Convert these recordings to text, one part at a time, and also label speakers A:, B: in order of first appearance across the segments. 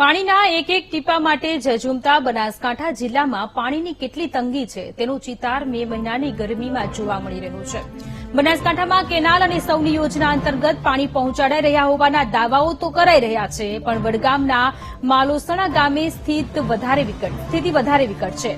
A: પાણીના એક એક ટીપા માટે ઝઝુમતા બનાસકાંઠા જિલ્લામાં પાણીની કેટલી તંગી છે તેનો ચિતાર મે મહિનાની ગરમીમાં જોવા મળી રહ્યો છે. બનાસકાંઠામાં કેનાલ અને સૌની યોજના અંતર્ગત પાણી પહોંચાડાઈ રહ્યા હોવાના દાવાઓ તો કરાઈ રહ્યા છે, પણ વડગામના માલોસણા ગામે સ્થિત વધારે વિકટ સ્થિતિ વધારે વિકટ છે.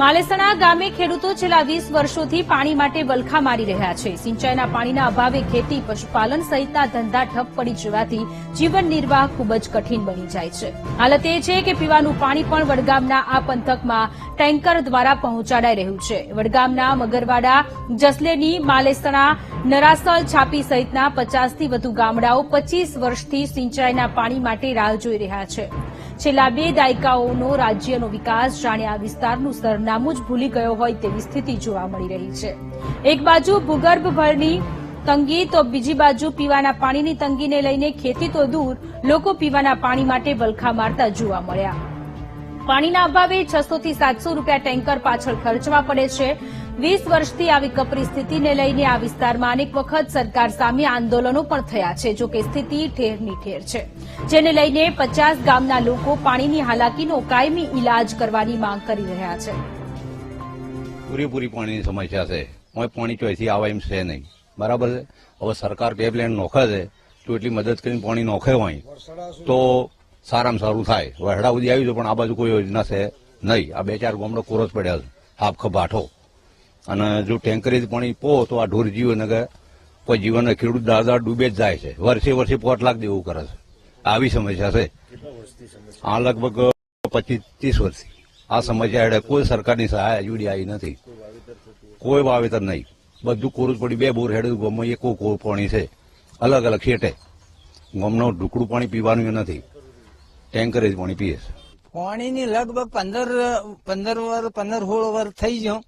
A: માલેસણા ગામે ખેડૂતો છેલ્લા વીસ વર્ષોથી પાણી માટે વલખા મારી રહ્યા છે. સિંચાઈના પાણીના અભાવે ખેતી, પશુપાલન સહિતના ધંધા ઠપ પડી જવાથી જીવન નિર્વાહ ખૂબ જ કઠિન બની જાય છે. હાલત એ છે કે પીવાનું પાણી પણ વડગામના આ પંથકમાં ટેન્કર દ્વારા પહોંચાડાઈ રહ્યું છે. વડગામના મગરવાડા, જસલેની, માલેસણા, નરાસલ, છાપી સહિતના પચાસથી વધુ ગામડાઓ પચીસ વર્ષથી સિંચાઈના પાણી માટે રાહ જોઈ રહ્યા છે. છેલ્લા બે દાયકાઓનો રાજ્યનો વિકાસ જાણે આ વિસ્તારનું સરનામું જ ભૂલી ગયો હોય તેવી સ્થિતિ જોવા મળી રહી છે. એક બાજુ ભૂગર્ભ ભરની તંગી, તો બીજી બાજુ પીવાના પાણીની તંગીને લઈને ખેતી તો દૂર, લોકો પીવાના પાણી માટે વલખા મારતા જોવા મળ્યા. પાણીના અભાવે છસો થી સાતસો રૂપિયા ટેન્કર પાછળ ખર્ચવા પડે છે. વીસ વર્ષથી આવી કપરી સ્થિતિને લઈને આ વિસ્તારમાં અનેક વખત સરકાર સામે આંદોલનો પણ થયા છે, જોકે સ્થિતિ ઠેરની ઠેર છે. જેને લઈને પચાસ ગામના લોકો પાણીની હાલાકીનો કાયમી ઇલાજ કરવાની માંગ કરી રહ્યા છે.
B: પૂરેપૂરી પાણીની સમસ્યા છે. પાણી ચોઈથી આવે એમ છે નહીં. બરાબર છે? હવે સરકાર પ્લેન નોખે છે, તો એટલી મદદ કરીને પાણી નોખે હોય. તો સારામાં સારું થાય. વહેડા સુધી આવ્યું છે, પણ આ બાજુ કોઈ યોજના છે નહીં. આ બે ચાર ગામડો કોરસ પડ્યા છે. હાફ ખભાઠો અને જો ટેન્કરેજ પાણી પો તો આ ઢોર જીવન કે કોઈ જીવન ખેડૂત દાદા ડૂબે જ જાય છે. વર્ષે વર્ષે પોટ લાખ દેવું કરે છે. આવી સમસ્યા છે. આ લગભગ પચીસ ત્રીસ વર્ષથી. આ સમસ્યા હેઠળ કોઈ સરકારની સહાય હજુ આવી નથી. કોઈ વાવેતર નહીં. બધું કોરું જ પડ્યું બે બોર હેડ ગોમાં એક કોર પાણી છે. અલગ અલગ છેટે ગોમનો ઢુકડું પાણી પીવાનું નથી. ટેન્કરે જ પાણી પીએ છે.
C: પાણીની લગભગ પંદર પંદર વર પંદર સોળ વર થઈ ગયો.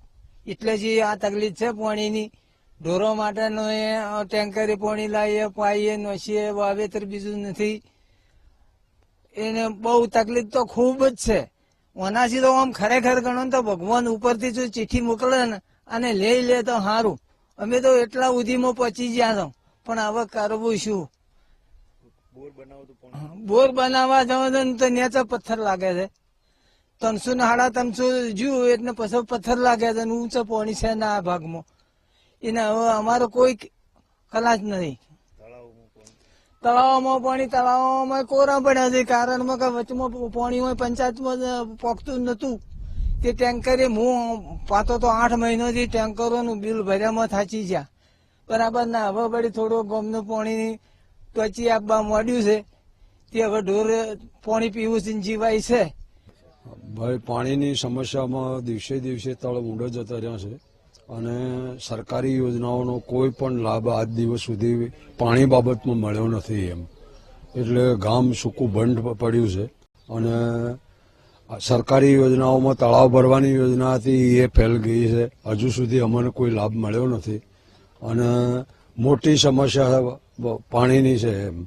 C: એટલે જે આ તકલીફ છે પાણીની. ઢોરો માટેનો એ ટેન્કરે પાણી લાવીએ પાઈએ નોસીએ વાવેતર બીજું નથી. એને બહુ તકલીફ તો ખૂબ જ છે. ઓનાથી તો આમ ખરેખર ગણો ને તો ભગવાન ઉપરથી જો ચિઠ્ઠી મોકલે ને અને લઈ લે તો સારું અમે તો એટલા ઉધીમાં પહોંચી ગયા છો પણ હવે કરવું શું? બોર બનાવવા જાવ તો નેચા પથ્થર લાગે છે. ત્રણસો ને સાડા ત્રણસો જુ એટલે પછી પથ્થર લાગ્યા અને ઊંચા પાણી છે ના આ ભાગમાં. એને હવે અમારો કોઈ કલાશ નથી તળાવમાં પાણી, તળાવમાં કોરા પડ્યા છે કારણમાં કે વચમાં પાણી હોય, પંચાયતમાં પોખતું નતું તે ટેન્કરે હું પાતો તો આઠ મહિનોથી ટેન્કરોનું બિલ ભર્યામાં થાચી ગયા. બરાબર ના હવે વળી થોડો ગમનું પાણી ત્વચી આપવા માંડ્યું છે. તે હવે ઢોર પાણી પીવું છે જીવાય છે.
D: ભાઈ, પાણીની સમસ્યામાં દિવસે દિવસે તળ ઊંડો જતા રહ્યા છે અને સરકારી યોજનાઓનો કોઈ પણ લાભ આજ દિવસ સુધી પાણી બાબતમાં મળ્યો નથી એમ. એટલે ગામ સૂકું બંધ પડ્યું છે અને સરકારી યોજનાઓમાં તળાવ ભરવાની યોજના હતી એ ફેલ ગઈ છે. હજુ સુધી અમને કોઈ લાભ મળ્યો નથી અને મોટી સમસ્યા પાણીની છે એમ.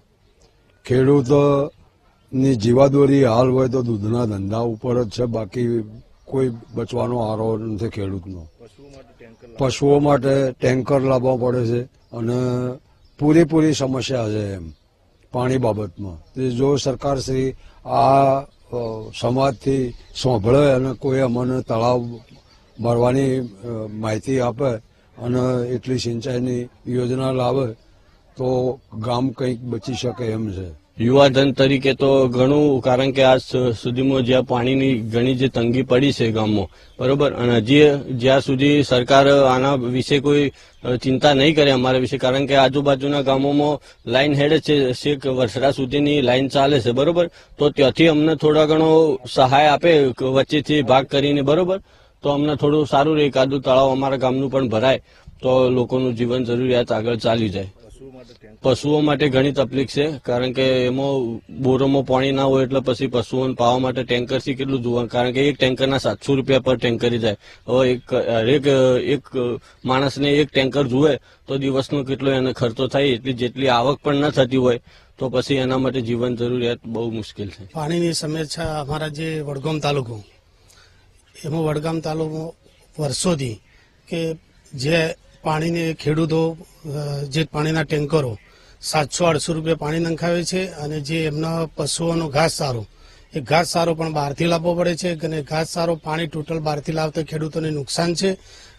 D: ખેડૂતની જીવાદોરી હાલ હોય તો દૂધના ધંધા ઉપર જ છે, બાકી કોઈ બચવાનો આરો નથી ખેડૂતનો. પશુઓ માટે ટેન્કર લાવવા પડે છે અને પૂરેપૂરી સમસ્યા છે એમ, પાણી બાબતમાં. જો સરકારશ્રી આ સમાજથી સાંભળે અને કોઈ અમને તળાવ ભરવાની માહિતી આપે અને એટલી સિંચાઈની યોજના લાવે, તો ગામ કંઈક બચી શકે એમ છે.
E: યુવાધન તરીકે તો ઘણું, કારણ કે આજ સુધીમાં જ્યાં પાણીની ઘણી જે તંગી પડી છે ગામમાં, બરોબર? અને હજી જ્યાં સુધી સરકાર આના વિશે કોઈ ચિંતા નહીં કરે અમારા વિશે, કારણ કે આજુબાજુના ગામોમાં લાઈન હેડે છે, છેક વર્ષડા સુધીની લાઈન ચાલે છે, બરોબર? તો ત્યાંથી અમને થોડા ઘણો સહાય આપે વચ્ચેથી ભાગ કરીને, બરોબર? તો અમને થોડું સારું રહે એકાદું તળાવ અમારા ગામનું પણ ભરાય, તો લોકોનું જીવન જરૂરિયાત આગળ ચાલી જાય. પશુઓ માટે ઘણી તકલીફ છે, કારણ કે એમાં બોરોમાં પાણી ના હોય એટલે પછી પશુઓને પાવા માટે ટેન્કરથી કેટલું જોવાનું કારણ કે એક ટેન્કરના સાતસો રૂપિયા પર ટેન્કર જાય. હવે એક એક માણસને એક ટેન્કર જુએ તો દિવસનો કેટલો એને ખર્ચો થાય, એટલી જેટલી આવક પણ ન થતી હોય, તો પછી એના માટે જીવન જરૂરિયાત બહુ મુશ્કેલ છે.
F: પાણીની સમસ્યા અમારા જે વડગામ તાલુકો, એમાં વડગામ તાલુકો વર્ષોથી કે જે પાણીને ખેડૂતો જે પાણીના ટેન્કરો સાતસો આઠસો રૂપિયા પાણી નંખાવે છે અને જે એમના પશુઓનો ઘાસ સારો, એ ઘાસ સારો પણ બહારથી લાવવો પડે છે અને ઘાસ સારો પાણી ટોટલ બહારથી લાવતા ખેડૂતોને નુકસાન છે.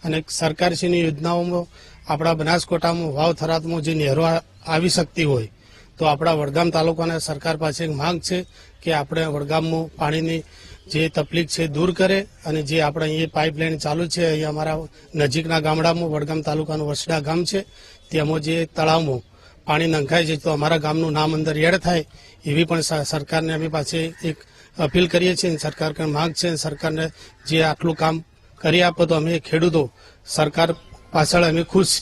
F: અને સરકારશ્રીની યોજનાઓમાં આપણા બનાસકોટામાં વાવ થરાદમાં જે નહેરો આવી શકતી હોય, તો આપણા વડગામ તાલુકાના સરકાર પાસે એક માંગ છે કે આપણે વડગામમાં પાણીની જે તકલીફ છે દૂર કરે અને જે આપણે અહીંયા પાઇપલાઇન ચાલુ છે, અહીંયા અમારા નજીકના ગામડામાં, વડગામ તાલુકાનું વસડા ગામ છે, તેમાં જે તળાવમાં પાણી નંખાય છે, તો અમારા ગામનું નામ અંદર એડ થાય, એવી પણ સરકારને અમે પાસે એક અપીલ કરીએ છીએ સરકાર માંગ છે સરકારને જે આટલું કામ કરી આપો તો અમે ખેડૂતો, સરકાર પાછળ અમે ખુશ